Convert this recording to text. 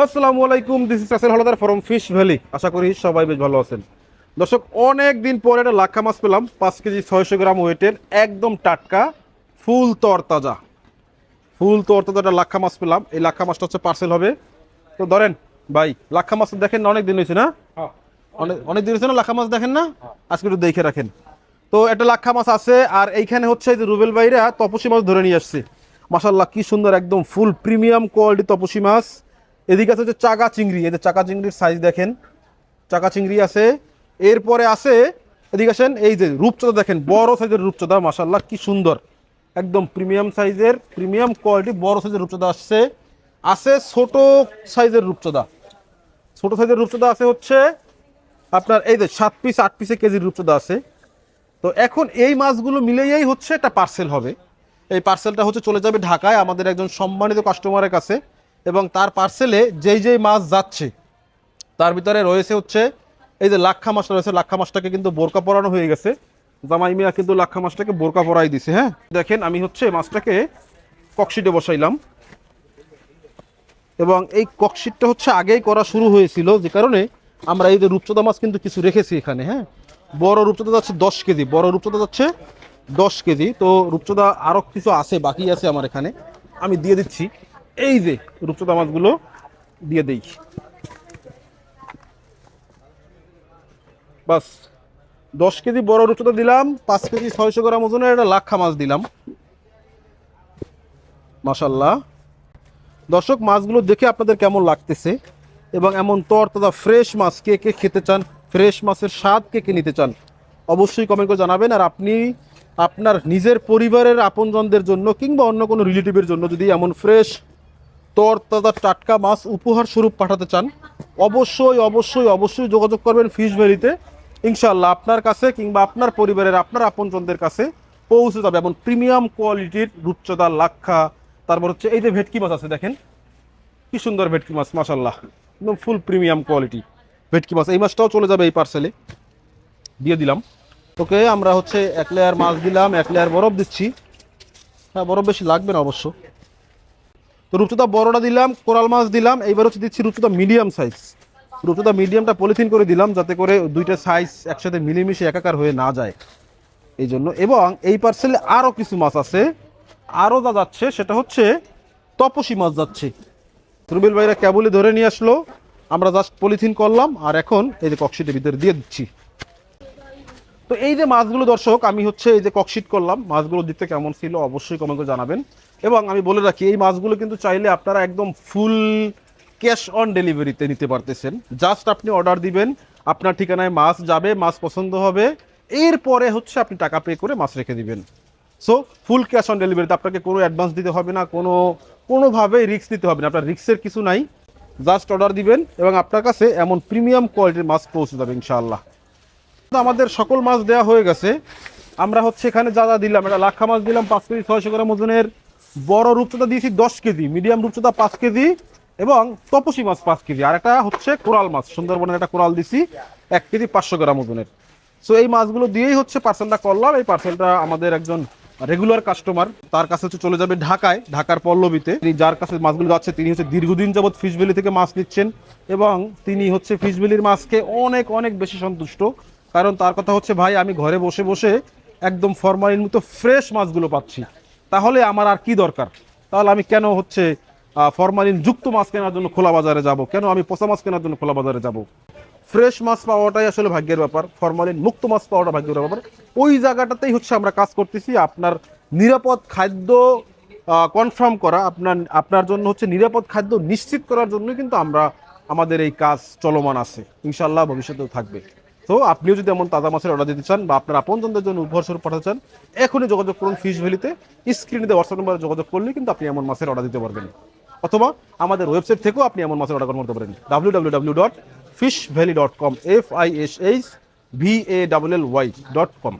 আসসালামু আলাইকুম this is Rasel Haldar from Fish Valley আশা করি সবাই বেশ ভালো আছেন। দর্শক অনেক দিন পরে একটা লাক্ষা মাছ পেলাম পাঁচ কেজি ছয়শো গ্রাম ওয়েটের একদম টাটকা ফুল তরতাজা। ফুল তরতাজা একটা লাক্ষা মাছ পেলাম এই লাক্ষা মাছটা হচ্ছে পার্সেল হবে। তো ধরেন ভাই লাক্ষা মাছ দেখেন না অনেক দিন হয়েছে না? অনেক অনেক দিন হয়েছে না লাক্ষা মাছ দেখেন না? আজকে একটু দেখে রাখেন। তো একটা লাক্ষা মাছ আছে আর এইখানে হচ্ছে এই যে রুবেল ভাইরা তপসী মাছ ধরে নিয়ে আসছে। মাসাল্লাহ কি সুন্দর একদম ফুল প্রিমিয়াম কোয়ালিটি তপসী মাছ। এদিকে আছে হচ্ছে চাকা চিংড়ি এদের চাকা চিংড়ির সাইজ দেখেন, চাকা চিংড়ি আছে। এরপরে আছে, এদিকে আসেন, এই যে রূপচোদা দেখেন, বড় সাইজের রূপচোদা মাসাল্লাহ কি সুন্দর। একদম প্রিমিয়াম সাইজের প্রিমিয়াম কোয়ালিটি বড় সাইজের রূপচোদা আসছে। আছে ছোট সাইজের রূপচোদা। ছোট সাইজের রূপচোদা আছে হচ্ছে আপনার, এই যে সাত পিস আট পিসে কেজির রূপচোদা আছে। তো এখন এই মাছগুলো মিলেই হচ্ছে একটা পার্সেল হবে। এই পার্সেলটা হচ্ছে চলে যাবে ঢাকায়, আমাদের একজন সম্মানিত কাস্টমারের কাছে। এবং তার পার্সেলে যেই যেই মাছ যাচ্ছে, তার ভিতরে রয়েছে হচ্ছে, এই যে লাক্ষা মাছটা রয়েছে, লাক্ষা মাছটাকে কিন্তু বোরকা পরানো হয়ে গেছে। জামাই মিয়া কিন্তু লাক্ষা মাছটাকে বোরকা পরাই দিছে হ্যাঁ? দেখেন, আমি হচ্ছে মাছটাকে ককশিটে বসাইলাম। এবং এই ককশিটটা হচ্ছে আগেই করা শুরু হয়েছিল, যে কারণে আমরা এই যে রূপচোদা মাছ কিন্তু কিছু রেখেছি এখানে হ্যাঁ? বড় রূপচোদা যাচ্ছে দশ কেজি, বড় রূপচোদা যাচ্ছে দশ কেজি। তো রূপচোদা আরও কিছু আছে, বাকি আছে আমার এখানে। আমি দিয়ে দিচ্ছি। এই যে রূপচোদা মাছগুলো দিয়ে দেই। বাস, দশ কেজি বড় রূপচোদা দিলাম, পাঁচ কেজি ছয়শো গ্রাম ওজনের একটা লাক্ষা মাছ দিলাম। মাসাল্লাহ দর্শক, মাছগুলো দেখে আপনাদের কেমন লাগতেছে? এবং এমন তরতাজা ফ্রেশ মাছ কে কে খেতে চান, ফ্রেশ মাছের স্বাদ কে কে নিতে চান, অবশ্যই কমেন্ট করে জানাবেন। আর আপনি, আপনার নিজের পরিবারের আপনজনদের জন্য কিংবা অন্য কোনো রিলেটিভের জন্য যদি এমন ফ্রেশ তরতাজা টাটকা মাছ উপহার স্বরূপ পাঠাতে চান, অবশ্যই অবশ্যই অবশ্যই যোগাযোগ করবেন ফিশ ভ্যালিতে ইনশাল্লাহ আপনার কাছে কিংবা আপনার পরিবারের, আপনার আপনজনদের কাছে পৌঁছে যাবে এমন প্রিমিয়াম কোয়ালিটির রূপচদা লাক্ষা। তারপর হচ্ছে এই যে ভেটকি মাছ আছে, দেখেন। কি সুন্দর ভেটকি মাছ মাসাল্লাহ একদম ফুল প্রিমিয়াম কোয়ালিটি ভেটকি মাছ। এই মাছটাও চলে যাবে এই পার্সেলে দিয়ে দিলাম। ওকে, আমরা হচ্ছে এক লেয়ার মাছ দিলাম, এক লেয়ার বরফ দিচ্ছি। হ্যাঁ বরফ বেশি লাগবে না অবশ্য। তো রূপচোদা বড়টা দিলাম, কোরাল মাছ দিলাম, এইবার হচ্ছে দিচ্ছি রূপচোদা মিডিয়াম সাইজ রূপচোদা মিডিয়ামটা পলিথিন করে দিলাম যাতে করে দুইটা সাইজ একসাথে মিলেমিশে একাকার হয়ে না যায়। এই জন্য এবং এই পার্সেলে আরও কিছু মাছ আছে। আরও যা যাচ্ছে সেটা হচ্ছে তপসী মাছ যাচ্ছে। রুবেল ভাইরা কেবলই ধরে নিয়ে আসলো। আমরা জাস্ট পলিথিন করলাম আর এখন এই যে ককশিটের ভিতরে দিয়ে দিচ্ছি। তো এই যে মাছগুলো দর্শক, আমি হচ্ছে এই যে ককশিট করলাম, মাছগুলো দিতে কেমন ছিল অবশ্যই কমেন্ট করে জানাবেন। এবং আমি বলে রাখি, এই মাছগুলো কিন্তু চাইলে আপনারা একদম ফুল ক্যাশ অন ডেলিভারিতে নিতে পারতেছেন। জাস্ট আপনি অর্ডার দিবেন, আপনার ঠিকানায় মাছ যাবে, মাছ পছন্দ হবে, এরপরে হচ্ছে আপনি টাকা পে করে মাছ রেখে দিবেন। সো ফুল ক্যাশ অন ডেলিভারিতে আপনাকে কোনো অ্যাডভান্স দিতে হবে না, কোনো, কোনোভাবেই রিস্ক দিতে হবে না। আপনার রিস্কের কিছু নাই। জাস্ট অর্ডার দিবেন এবং আপনার কাছে এমন প্রিমিয়াম কোয়ালিটির মাছ পৌঁছে যাবে, ইনশাআল্লাহ। আমাদের সকল মাছ দেওয়া হয়ে গেছে। আমরা হচ্ছে এখানে যা যা দিলাম একটা লাক্ষা মাছ দিলাম, পাঁচ কেজি, ছয়শো গ্রাম ওজনের বড় রূপচোদা দিয়েছি, দশ কেজি, মিডিয়াম রূপচোদা পাঁচ কেজি এবং তপসী মাছ পাঁচ কেজি। আর একটা হচ্ছে কোরাল মাছ, সুন্দরবনের একটা কোরাল দিছি, এক কেজি পাঁচশো গ্রাম ওজনের। সো এই মাছগুলো দিয়েই হচ্ছে পার্সেলটা করলাম। এই পার্সেলটা আমাদের একজন রেগুলার কাস্টমার তার কাছে হচ্ছে চলে যাবে ঢাকায়, ঢাকার পল্লবীতে। তিনি যার কাছে মাছগুলো যাচ্ছে, তিনি হচ্ছে দীর্ঘদিন যাবৎ ফিশভ্যালি থেকে মাছ নিচ্ছেন এবং তিনি হচ্ছে ফিশভ্যালির মাছকে অনেক অনেক বেশি সন্তুষ্ট। কারণ তার কথা হচ্ছে, ভাই, আমি ঘরে বসে বসে একদম ফরমালিন মতো ফ্রেশ মাছগুলো পাচ্ছি। তাহলে আমার আর কি দরকার? তাহলে আমি কেন হচ্ছে ফরমালিন যুক্ত মাছ কেনার জন্য খোলা বাজারে যাব? কেন আমি পচা মাছ কেনার জন্য খোলা বাজারে যাব? ফ্রেশ মাছ পাওয়াটাই আসলে ভাগ্যের ব্যাপার, ফরমালিন মুক্ত মাছ পাওয়াটা ভাগ্যের ব্যাপার। ওই জায়গাটাতেই হচ্ছে আমরা কাজ করতেছি, আপনার নিরাপদ খাদ্য কনফার্ম করা। আপনার আপনার জন্য হচ্ছে নিরাপদ খাদ্য নিশ্চিত করার জন্য কিন্তু আমরা আমাদের এই কাজ চলমান আছে। ইনশাল্লাহ ভবিষ্যতেও থাকবে। তো আপনিও যদি এমন তাজা মাছের অর্ডার দিতে চান বা আপনার আপনজনদের জন্য উপহার স্বরূপ পাঠাতে চান, এখনই যোগাযোগ করুন ফিশ ভ্যালিতে স্ক্রিনে হোয়াটসঅ্যাপ নম্বরে যোগাযোগ করলে কিন্তু আপনি এমন মাছের অর্ডার দিতে পারবেন। অথবা আমাদের ওয়েবসাইট থেকেও আপনি এমন মাছের অর্ডার করতে পারেন। W W W dot fish valley dot com F I S H V A double L Y dot com